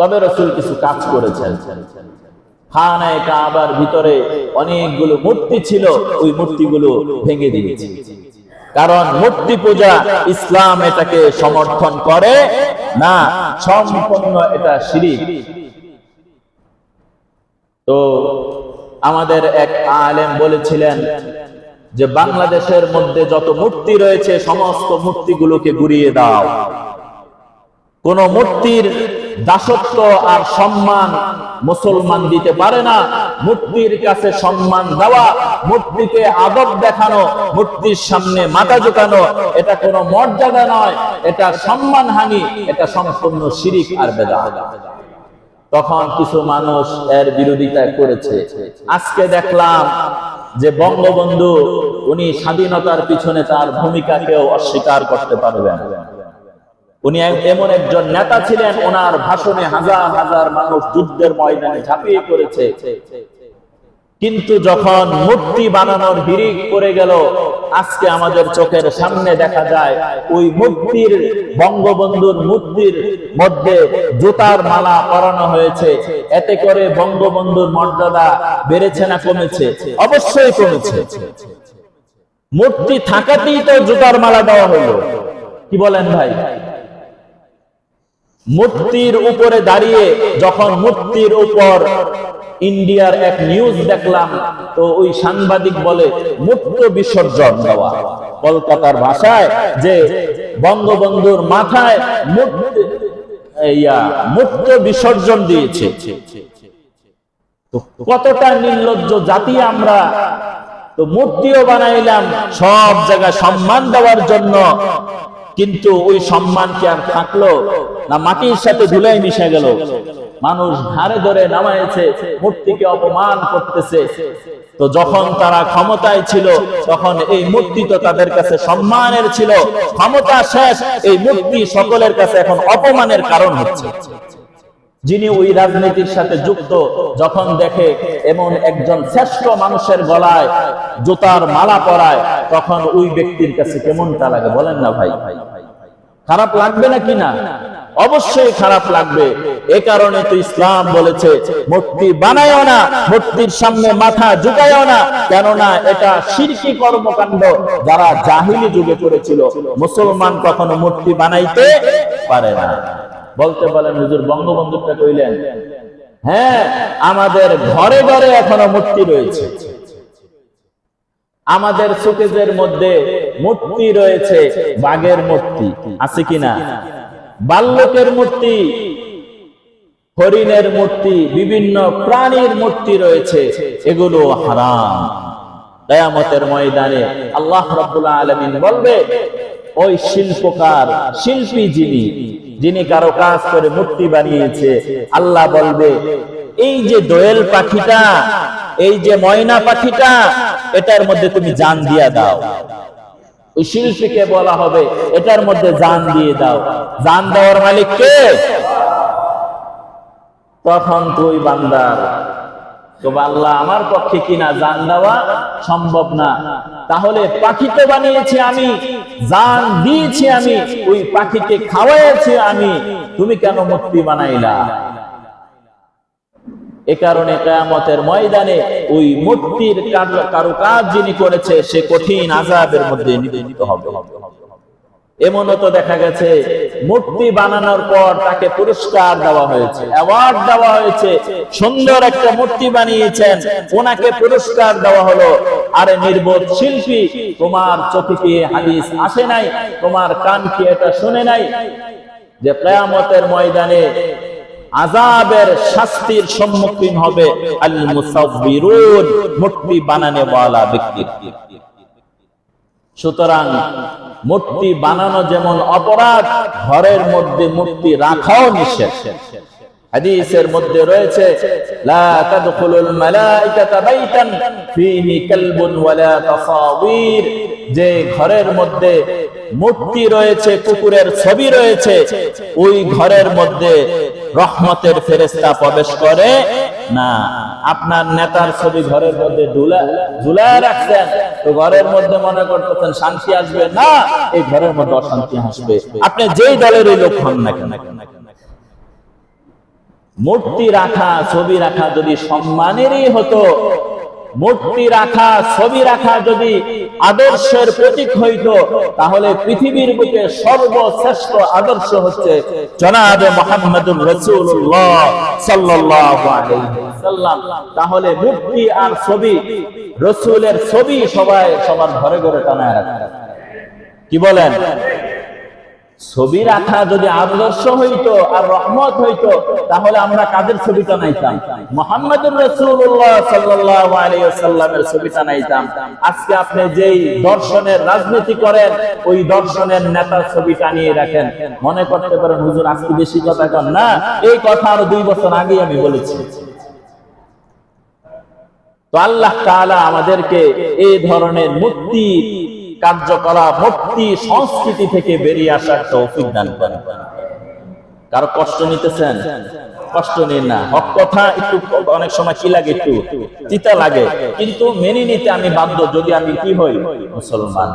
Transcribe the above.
তবে রসুল কিছু কাজ করেছেন। খানায় কাবার ভিতরে অনেকগুলো মূর্তি ছিল, ওই মূর্তিগুলো ভেঙে দিয়েছে। কারণ মূর্তি পূজা ইসলাম এটাকে সমর্থন করে, না সম্পূর্ণ এটা শিরিক। তো আমাদের এক আলেম বলেছিলেন যে, বাংলাদেশের মধ্যে যত মূর্তি রয়েছে, সমস্ত মূর্তিগুলোকে গুড়িয়ে দাও। কোন মূর্তির দাসত্ব আর সম্মান মুসলমান দিতে পারে না। মূর্তির কাছে সম্মান দেওয়া মূর্তিকে আদব দেখানো মূর্তির সামনে মাথা ঝুঁকানো, এটা কোনো মর্যাদা নয়, এটা সম্মান হানি, এটা সম্পূর্ণ শিরিক আর বেদা তখন কিছু মানুষ এর বিরোধিতা করেছে। আজকে দেখলাম যে বঙ্গবন্ধু, উনি স্বাধীনতার পিছনে তার ভূমিকাকেও অস্বীকার করতে পারবেন। উনি এমন একজন নেতা ছিলেন, ওনার ভাষণে হাজার হাজার মানুষ যুদ্ধের ময়দানে ঝাঁপিয়ে পড়েছে। কিন্তু যখন মূর্তি বানানোর হিরিক করে গেল, আজকে আমাদের চোখের সামনে দেখা যায়, ওই মূর্তির বঙ্গবন্ধুর মূর্তির মধ্যে জুতার মালা পরানো হয়েছে। এতে করে বঙ্গবন্ধুর মর্যাদা বেড়েছে না কমেছে? অবশ্যই কমেছে। মূর্তি থাকাতেই তো জুতার মালা দেওয়া হলো। কি বলেন ভাই? মূর্তির উপরে দাঁড়িয়ে যখন মূর্তির উপর ইন্ডিয়ার এক নিউজ দেখলাম, তো ওই সাংবাদিক বলে মূর্ত বিসর্জন দেওয়া। কলকাতার ভাষায় যে বঙ্গবন্ধুর মাথায় মূর্তি বিসর্জন দিয়েছে। কতটা নির্লজ্জ জাতি আমরা। তো মূর্তিও বানাইলাম, সব জায়গায় সম্মান দেওয়ার জন্য কিন্তু ওই সম্মান কি আর থাকল? না মাটির সাথে ধুলাই মিশে গেল? মানুষ ঘাড়ে ধরে নামাইছে, মূর্তিকে অপমান করতেছে। তো যখন তারা ক্ষমতায় ছিল, তখন এই মূর্তি তো তাদের কাছে সম্মানের ছিল। ক্ষমতা শেষ, এই মূর্তি সকলের কাছে এখন অপমানের কারণ হচ্ছে। যিনি ওই রাজনীতির সাথে যুক্ত, যখন দেখে এমন একজন শ্রেষ্ঠ মানুষের গলায় জুতার মালা পরায়, তখন ওই ব্যক্তির কাছে কেমনটা লাগে বলেন না ভাই? ভাই খারাপ লাগবে না কি না? অবশ্যই খারাপ লাগবে। এ কারণে তো ইসলাম বলেছে, মূর্তি বানায়ও না, মূর্তির সামনে মাথা ঝুঁকায়ও না। কেননা এটা শিরকি কর্মকাণ্ড, যারা জাহিলি যুগে করেছিল। মুসলমান কখনো মূর্তি বানাইতে পারে না। বলতে বলেন, হুজুর, বঙ্গবন্ধুটা কইলেন হ্যাঁ আমাদের ঘরে ঘরে এখনও মূর্তি রয়েছে। আমাদের সুকেজের মধ্যে মূর্তি রয়েছে, বাঘের মূর্তি। আছে কিনা বাল্যকের মূর্তি, হরিণের মূর্তি, বিভিন্ন প্রাণীর মূর্তি রয়েছে, এগুলো হারাম। দয়ামতের ময়দানে আল্লাহ রাব্বুল আলামিন বলবে, ওই শিল্পকার, শিল্পী যিনি যিনি কারও কাজ করে মূর্তি বানিয়েছে, আল্লাহ বলবে, এই যে দোয়েল পাখিটা, এই যে ময়না পাখিটা, এটার মধ্যে তুমি জান দিয়া দাও। ওই শিল্পীকে বলা হবে। এটার মধ্যে জান দিয়ে দাও। জান দেওয়ার মালিক কে? তখন তুই বান্দার তো আল্লাহ আমার পক্ষে কিনা জান দেওয়া সম্ভব না। তাহলে পাখি তো বানিয়েছি আমি, জান দিয়েছি আমি, ওই পাখিকে খাওয়াইছি আমি। তুমি কেন মূর্তি বানাইলা? এ কারণে কেয়ামতের ময়দানে ওই মূর্তির কারও কাজ যিনি করেছে, সে কঠিন আজাবের মধ্যে নিবেদিত হবে। এমনও তো দেখা গেছে, মূর্তি বানানোর পর তাকে পুরস্কার দেওয়া হয়েছে, অ্যাওয়ার্ড দেওয়া হয়েছে, সুন্দর একটা মূর্তি বানিয়েছেন, ওনাকে পুরস্কার দেওয়া হলো। আরে নির্বোধ শিল্পী, তোমার চোখে কি হাদিস আসে নাই, তোমার কান কি এটা শুনে নাই? যে কেয়ামতের ময়দানে আজাবের শাস্তির সম্মুখীন হবে আল মুসাব্বিরুন মূর্তি বানানে ওয়ালা ব্যক্তি। সুতরাং মূর্তি বানানো যেমন অপরাধ, ঘরের মধ্যে মূর্তি রাখাও নিষেধ। হাদিসের মধ্যে রয়েছে, লা তাদখুলুল বাইতান ফীহি ওয়ালা যে ঘরের মধ্যে মূর্তি রয়েছে, কুকুরের ছবি রয়েছে, ওই ঘরের মধ্যে রহমতের ফেরেশতা প্রবেশ করে? না। আপনার নেতার ছবি ঘরের মধ্যে ঝুলায় রাখছেন। তো ঘরের মধ্যে মনে করতেছেন শান্তি আসবে? না। এই ঘরের মধ্যে অশান্তি আসবে। আপনি যেই দলের ওই লোক হন না কেন? মূর্তি রাখা, ছবি রাখা যদি সম্মানেরই হতো, মূর্তি রাখা, ছবি রাখা যদি আদর্শের প্রতীক হইত, তাহলে পৃথিবীর বুকে সর্বশ্রেষ্ঠ আদর্শ হচ্ছে জনাবে মোহাম্মদুর রসুল্লাহ সাল্লাল্লাহু আলাইহি ওয়াসাল্লাম তাহলে মুক্তি আর ছবি, রসুলের ছবি সবাই সবার ঘরে ঘরে টানায় রাখে। কি বলেন? ছবি রাখা যদি আদর্শ হইতো আর রহমত হইতো, তাহলে আমরা কাদের ছবিটা নাইতাম? মোহাম্মদুর রাসূলুল্লাহ সাল্লাল্লাহু আলাইহি ওয়াসাল্লামের ছবিটা নাইতাম। আজকে আপনি যেই দর্শনের রাজনীতি করেন, ওই দর্শনের নেতার ছবিটা নিয়ে রাখেন। মনে করতে পারেন, হুজুর, আজকে বেশি কথা কন না? এই কথা আরও দুই বছর আগে আমি বলেছি। তো আল্লাহ তাআলা আমাদেরকে এই ধরনের মুক্তি কার্যকলাপ ভক্তি সংস্কৃতি থেকে বেরিয়ে আসার তৌফিক দান করেন। কারও কষ্ট নিতেছেন? কষ্ট নিন না। হক কথা একটু অনেক সময় কি লাগে একটু? চিতা লাগে। কিন্তু মেনে নিতে আমি বাধ্য। যদি আমি কি হই? মুসলমান।